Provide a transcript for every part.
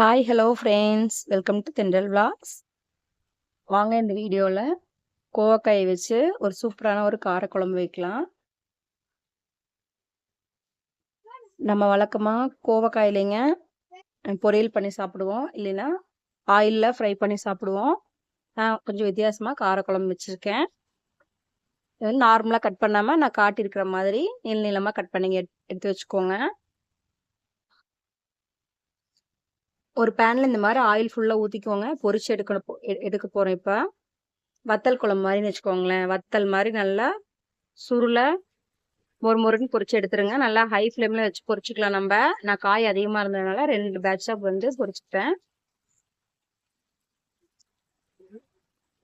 Hi hello friends welcome to Thendral vlogs வாங்க இந்த வீடியோவில் கோவக்காயை வச்சு ஒரு சூப்பரான ஒரு காரக்குழம்பு வைக்கலாம். நம்ம வழக்கமாக கோவக்காயிலைங்க பொரியல் பண்ணி சாப்பிடுவோம். இல்லைன்னா ஆயிலில் ஃப்ரை பண்ணி சாப்பிடுவோம். நான் கொஞ்சம் வித்தியாசமாக காரக்குழம்பு வச்சுருக்கேன். நார்மலாக கட் பண்ணாமல் நான் காட்டியிருக்கிற மாதிரி நீள நீளமாக கட் பண்ணி எடுத்து வச்சுக்கோங்க. ஒரு பேனில் இந்த மாதிரி ஆயில் ஃபுல்லாக ஊற்றிக்கோங்க பொரிச்சு எடுக்கணும் எடுக்க போகிறோம் இப்போ. வத்தல் குழம்பு மாதிரின்னு வச்சுக்கோங்களேன். வத்தல் மாதிரி நல்லா சுருளை ஒரு முருன்னு பொரிச்சு எடுத்துருங்க. நல்லா ஹை ஃப்ளேமில் வச்சு பொறிச்சிக்கலாம் நம்ம. நான் காய் அதிகமாக இருந்ததுனால ரெண்டு பேட்சாக வந்து பொறிச்சுட்டேன்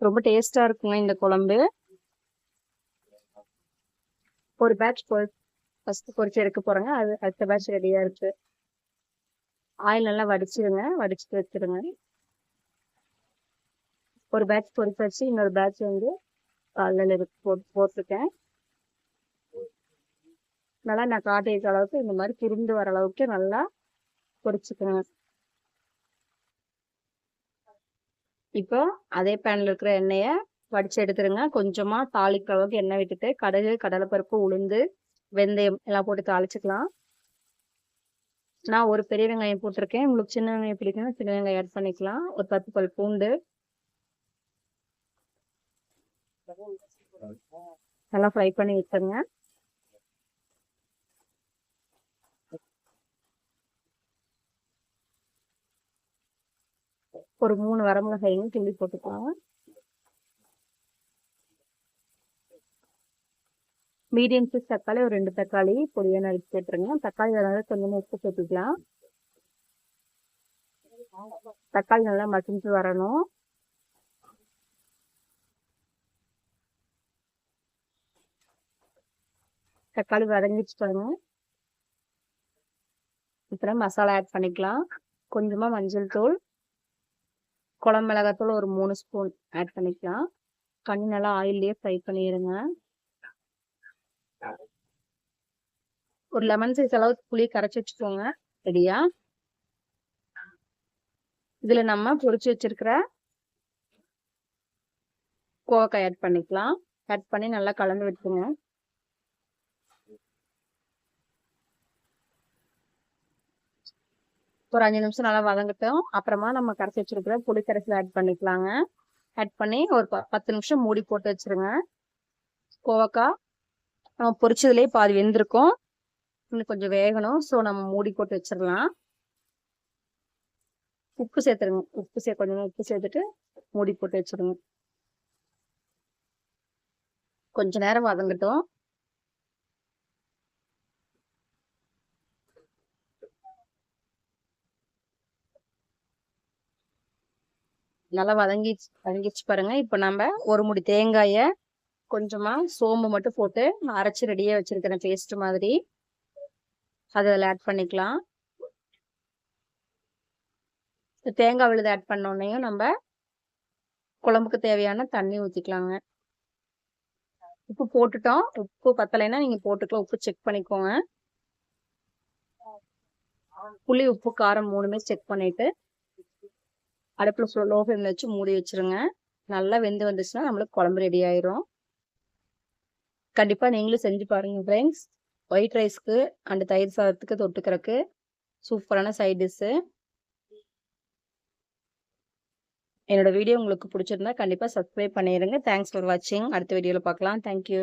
ரொம்ப டேஸ்ட்டாக இருக்குங்க இந்த குழம்பு. ஒரு பேட்ச் பொ ஃபஸ்ட்டு பொரிச்சு எடுக்க போகிறேங்க அது அடுத்த பேட்ச் ரெடியாக இருக்குது ஆயில் நல்லா வடிச்சிருங்க வடிச்சுட்டு வச்சிருங்க. ஒரு பேட்ச் பொறிச்சு வச்சு இன்னொரு பேட்ச் வந்து காலையில் போட்டு போட்டிருக்கேன். நல்லா நான் காட்டியிருக்க அளவுக்கு இந்த மாதிரி பிரிந்து வர அளவுக்கு நல்லா பொறிச்சுக்கணும் இப்போ அதே பேனில் இருக்கிற எண்ணெயை வடிச்சு எடுத்துருங்க. கொஞ்சமாக தாளிக்கிற அளவுக்கு எண்ணெய் விட்டுட்டு கடுகு கடலைப்பருப்பு உளுந்து வெந்தயம் எல்லாம் போட்டு தாளிச்சுக்கலாம். நான் ஒரு பெரிய வெங்காயம் போட்டிருக்கேன். உங்களுக்கு சின்ன வெங்காயம் பிடிக்கணும் சின்ன வெங்காயம் ஆட் பண்ணிக்கலாம். ஒரு பத்து பல் பூண்டு. நல்லா ஃப்ரை பண்ணி வச்சுருங்க. ஒரு மூணு வரமிளகாயும் கிள்ளி போட்டுக்கலாம். மீடியம் சைஸ் தக்காளி ஒரு ரெண்டு தக்காளி பொடியாக நறுக்கி சேர்த்துருங்க தக்காளி அதனால கொஞ்சமாக உப்பு சேர்த்துக்கலாம். தக்காளி நல்லா மசிஞ்சு வரணும். தக்காளி வதங்கிச்சு பாருங்க. இப்போ மசாலா ஆட் பண்ணிக்கலாம். கொஞ்சமாக மஞ்சள் தூள் குழம்பு மிளகாத்தூள் ஒரு மூணு ஸ்பூன் ஆட் பண்ணிக்கலாம். கண்ணி நல்லா ஆயிலே ஃப்ரை பண்ணிடுங்க ஒரு லெமன் சைஸ் அளவுக்கு புளி கரைச்சி வச்சுக்கோங்க ரெடியா இதுல நம்ம பொரிச்சு வச்சிருக்கிற கோவக்காய் ஆட் பண்ணிக்கலாம். ஆட் பண்ணி நல்லா கலந்து வச்சுக்கோங்க ஒரு அஞ்சு நிமிஷம் நல்லா வதங்கட்டும். அப்புறமா நம்ம கரைச்சி வச்சிருக்கிற புளி கரைசல் ஆட் பண்ணிக்கலாங்க. ஆட் பண்ணி ஒரு பத்து நிமிஷம் மூடி போட்டு வச்சிருங்க. கோவக்காய் நம்ம பொரிச்சதுலேயே பாதி வெந்திருக்கும். இன்னும் கொஞ்சம் வேகணும். ஸோ நம்ம மூடி போட்டு வச்சிடலாம். உப்பு சேர்த்துருங்க. உப்பு சே கொஞ்சம் உப்பு சேர்த்துட்டு மூடி போட்டு வச்சிருங்க கொஞ்ச நேரம் வதங்கட்டும். நல்லா வதங்கி வதங்கிச்சு பாருங்க. இப்போ நம்ம ஒரு முடி தேங்காயை கொஞ்சமாக சோம்பு மட்டும் போட்டு அரைச்சி ரெடியாக வச்சுருக்கிறேன் பேஸ்ட் மாதிரி. அதை அதில் ஆட் பண்ணிக்கலாம். தேங்காய் விழுது ஆட் பண்ணோன்னையும் நம்ம குழம்புக்கு தேவையான தண்ணி ஊற்றிக்கலாங்க உப்பு போட்டுட்டோம். உப்பு பத்தலைன்னா நீங்கள் போட்டுக்கலாம். உப்பு செக் பண்ணிக்கோங்க. புளி உப்பு காரம் மூணுமே செக் பண்ணிட்டு அடுப்பில் லோ ஃப்ளேமில் வச்சு மூடி வச்சுருங்க. நல்லா வெந்து வந்துச்சுன்னா நம்மளுக்கு குழம்பு ரெடி ஆயிரும். கண்டிப்பாக நீங்களும் செஞ்சு பாருங்கள் ஃப்ரெண்ட்ஸ் ஒயிட் ரைஸ்க்கு அண்ட் தயிர் சாதத்துக்கு தொட்டுக்கிறதுக்கு சூப்பரான சைட் டிஷ்ஷு என்னோட வீடியோ உங்களுக்கு பிடிச்சிருந்தா கண்டிப்பாக சப்ஸ்கிரைப் பண்ணிடுங்க தேங்க்ஸ் ஃபார் வாட்சிங் அடுத்த வீடியோவில் பார்க்கலாம் தேங்க்யூ